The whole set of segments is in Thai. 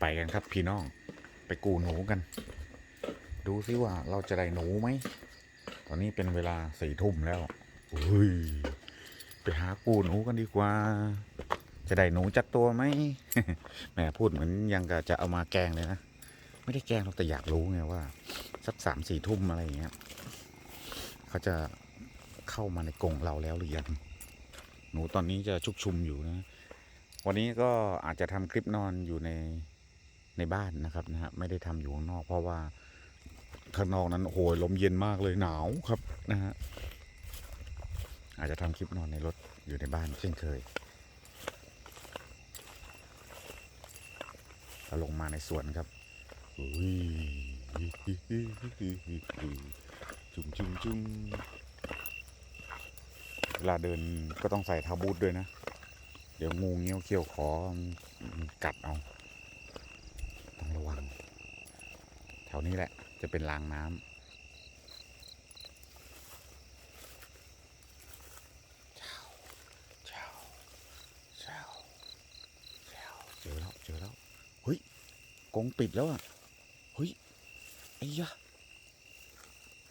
ไปกันครับพี่น้องไปกูหนูกัน ดูซิว่าเราจะได้หนูไหม ตอนนี้เป็นเวลาสี่ทุ่มแล้วอุ้ยไปหากูหนูกันดีกว่า จะได้หนูจักตัวไหมแหมพูดเหมือนยังกะจะเอามาแกงเลยนะ ไม่ได้แกงหรอกแต่อยากรู้ไงว่า สักสามสี่ทุ่มอะไรอย่างเงี้ยเขาจะเข้ามาในกรงเราแล้วหรือยังหนูตอนนี้จะชุกชุมอยู่นะ วันนี้ก็อาจจะทำคลิปนอนอยู่ใน ในบ้านนะครับนะฮะไม่ได้ทำอยู่ข้างนอก เพราะว่าข้างนอกนั้นโอ้โหลมเย็นมากเลยหนาวครับนะฮะอาจจะทำคลิปนอนในรถอยู่ในบ้านเช่นเคยเราลงมาในสวนครับอุ้ยจุ่มจุ่มจุ่มเวลาเดินก็ต้องใส่เท้าบูทด้วยนะ เดี๋ยวงูเงี้ยวเขี้ยวขอกัดเอา ต้องระวัง แถวนี้แหละจะเป็นรางน้ำเช้าเช้าเช้าเช้าเจอแล้วเจอแล้วเฮ้ยกงปิดแล้วอะเฮ้ยไอ้ยะ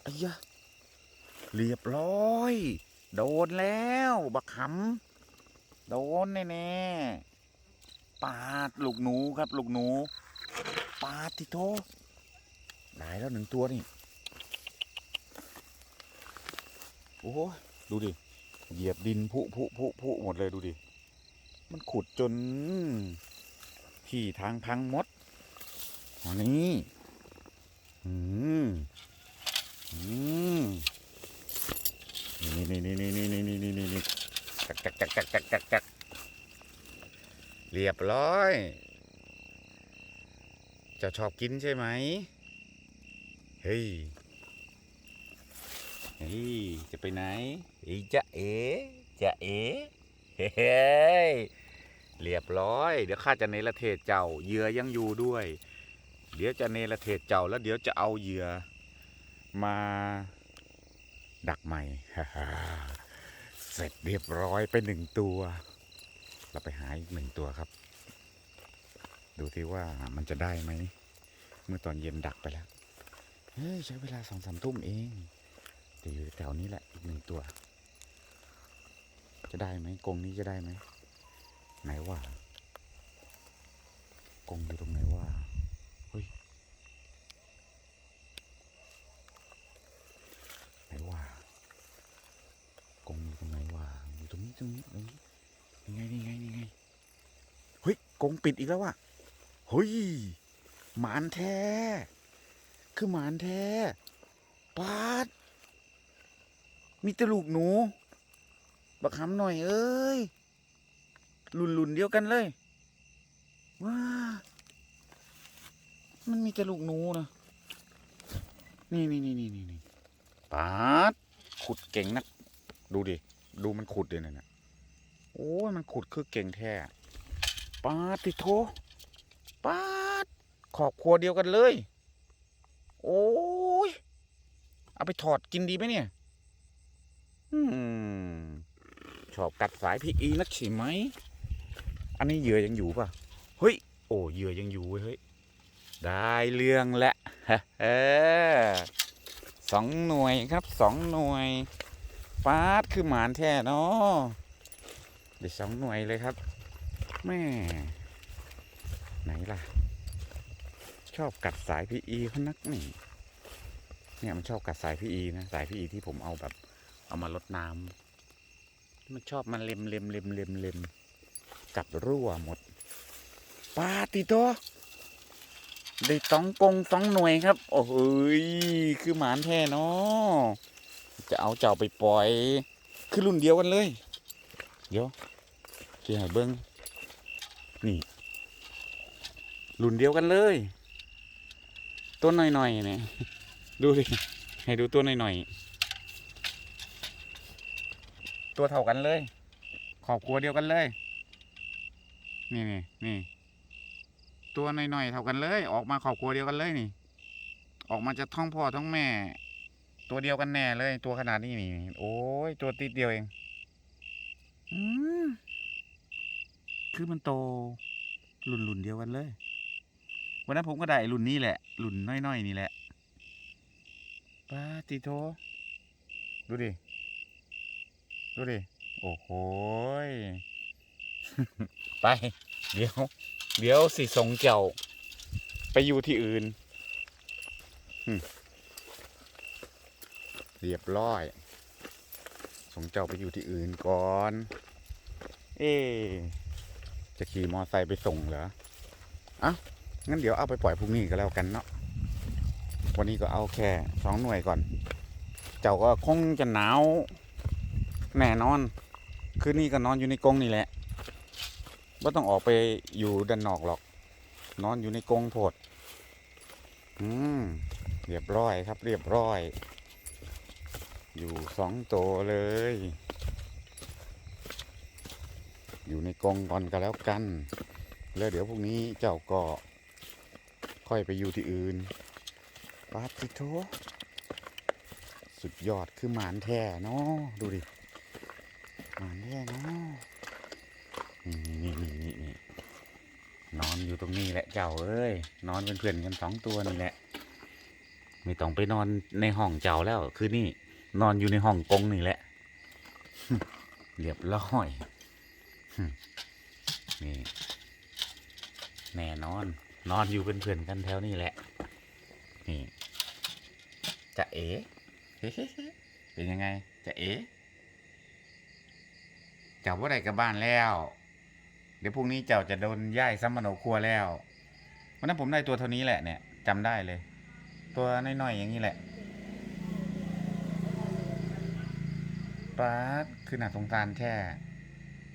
ไอ้ยะเรียบร้อย โดนแล้ว บักขำโดนแน่ๆปาดลูกหนูครับ ลูกหนู ปาดที่โทได้แล้วหนึ่งตัวนี่ โอ้โห ดูดิ เหยียบดินผุผุผุผุหมดเลยดูดิ มันขุดจน ที่ทางพังมดอันนี้อืมอืมนี่นี่นี่นี่นี่นี่นี่นี่นี่จักจักจักจักจักจักจักเรียบร้อย จ้าชอบกินใช่ไหม เฮ้ย เฮ้ย จะไปไหนเฮ้ยจะเอ๋จะเอ๋เฮ้ย เรียบร้อย เดี๋ยวข้าจะเนรเทศเจ้า เหยื่อยังอยู่ด้วย เดี๋ยวจะเนรเทศเจ้าแล้วเดี๋ยวจะเอาเหยื่อมาดักใหม่ เสร็จเรียบร้อยไปหนึ่งตัว เราไปหาอีกหนึ่งตัวครับ ดูที่ว่ามันจะได้ไหม เมื่อตอนเย็นดักไปแล้วเฮ้ยใช้เวลาสองสามทุ่มเองแต่อยู่แถวนี้แหละอีกหนึ่งตัว จะได้ไหมกรงนี้จะได้ไหมไหนว่ากรงอยู่ตรงไหนว่าเฮ้ยไหนว่ากรงอยู่ตรงไหนวะอยู่ตรงนี้ตรงนี้ตรงนี้ยังไงนี่ไงนี่ไงเฮ้ยกรงปิดอีกแล้วว่ะเฮ้ย หมานแท้ คือหมานแท้ปาด มีตะลูกหนู บักหำหน่อยเอ้ยหลุนหลุนๆเดียวกันเลย ว้า มันมีต่ลูกหนูนะนี่นี่นี่นี่นี่นี่ปาด ขุดเก่งนัก ดูดิ ดูมันขุดเลยนะเนี่ยโอ้ยมันขุดคือเก่งแท้ปาดติโทปาด ขอบครัวเดียวกันเลย โอ้ย เอาไปถอดกินดีไหมเนี่ย อืม ชอบกัดสายพีอีนักใช่ไหม อันนี้เหยื่อยังอยู่ป่ะ เฮ้ย โอ้เหยื่อยังอยู่เว้ยเฮ้ย ได้เรื่องและเออสองหน่วยครับสองหน่วยฟาดคือหมานแท้เนาะเดี๋ยวสองหน่วยเลยครับ แม่ ไหนล่ะ ชอบกัดสายพีอีเขานักนี่เนี่ยมันชอบกัดสายพีอีนะสายพีอีที่ผมเอาแบบ เอามาลดน้ำมันชอบมาเล็มเล็มเล็มเล็มเล็มกัดรั่วหมดปาติโตได้สองกงสองหน่วยครับ โอ้โหยคือหมานแท้เนาะจะเอาเจ้าไปปล่อย คือรุ่นเดียวกันเลย เดี๋ยวเจียเบิ้งนี่รุ่นเดียวกันเลย ตัวหน่อยๆเนี่ยดูดิให้ดูตัวหน่อยๆตัวเท่ากันเลยขอบครัวเดียวกันเลย นี่นี่นี่ตัวหน่อยๆเท่ากันเลย ออกมาขอบครัวเดียวกันเลยนี่ ออกมาจะท้องพ่อท้องแม่ ตัวเดียวกันแน่เลย ตัวขนาดนี้นี่โอ้ยตัวติดเดียวเองอืมคือมันโตรุ่นๆเดียวกันเลย วันนั้นผมก็ได้รุ่นนี้แหละ รุ่นน้อยๆนี่แหละปาติโท ดูดิ ดูดิ โอ้โหไป เดี๋ยว เดี๋ยวสิส่งเจ้า ไปอยู่ที่อื่น เรียบร้อยส่งเจ้าไปอยู่ที่อื่นก่อน เอ๊ะจะขี่มอไซค์ไปส่งเหรอ เอ้า งั้นเดี๋ยวเอาไปปล่อยพรุ่งนี้ก็แล้วกันเนาะวันนี้ก็เอาแค่สองหน่วยก่อน เจ้าก็คงจะหนาวแน่นอน คืนนี้ก็นอนอยู่ในกรงนี่แหละไม่ต้องออกไปอยู่ด้านนอกหรอก นอนอยู่ในกรงโพดอืมเรียบร้อยครับ เรียบร้อย อยู่สองตัวเลย อยู่ในกรงก่อนก็แล้วกัน แล้วเดี๋ยวพรุ่งนี้เจ้าก็ ค่อยไปอยู่ที่อื่นปาติโทสุดยอดคือหมานแท้เนาะดูดิ หมานแท้เนาะนี่นี่นี่นี่นี่นอนอยู่ตรงนี้แหละเจ้าเอ้ย นอนเป็นเพื่อนกันสองตัวนี่แหละ ไม่ต้องไปนอนในห้องเจ้าแล้ว คือนี่ นอนอยู่ในห้องกงนี่แหละ เรียบร้อย นี่ แน่นอน นอนอยู่เป็นเพื่อนกันแถวนี่แหละ นี่จะเอ๋เป็นยังไงจะเอ๋เจ้าว่าไรกับบ้านแล้ว เดี๋ยวพรุ่งนี้เจ้าจะโดนย่ายซ้ำมโนครัวแล้ววันนั้นผมได้ตัวเท่านี้แหละเนี่ยจำได้เลย ตัวน้อยๆอย่างนี้แหละป้าดคือหนาสงสารแค่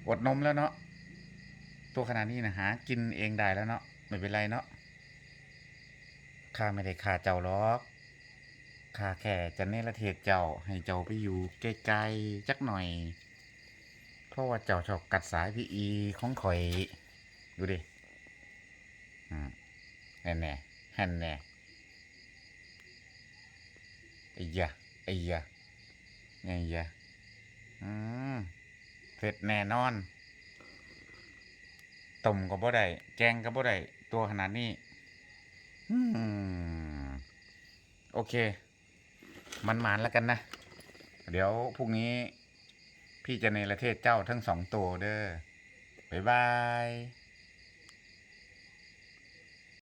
อดนมแล้วเนาะตัวขนาดนี้นะหากินเองได้แล้วเนาะ ไม่เป็นไรเนาะข้าไม่ได้ฆ่าเจ้าหรอกข้าแค่จะเนรเทศเจ้าให้เจ้าไปอยู่ไกลๆจักหน่อย เพราะว่าเจ้าชอบกัดสายพี่อีของข่อย ดูดิอืมแน่แน่แน่แน่ไอ้ยะไอ้ยะไอ้ยะอืมเผ็ดแน่นอน ต้มก็บ่ได้แกงก็บ่ได้ตัวขนาดนี้โอเค มันมานแล้วกันนะ เดี๋ยวพรุ่งนี้ พี่จะในประเทศเจ้าทั้งสองตัวเด้อบ๊ายบาย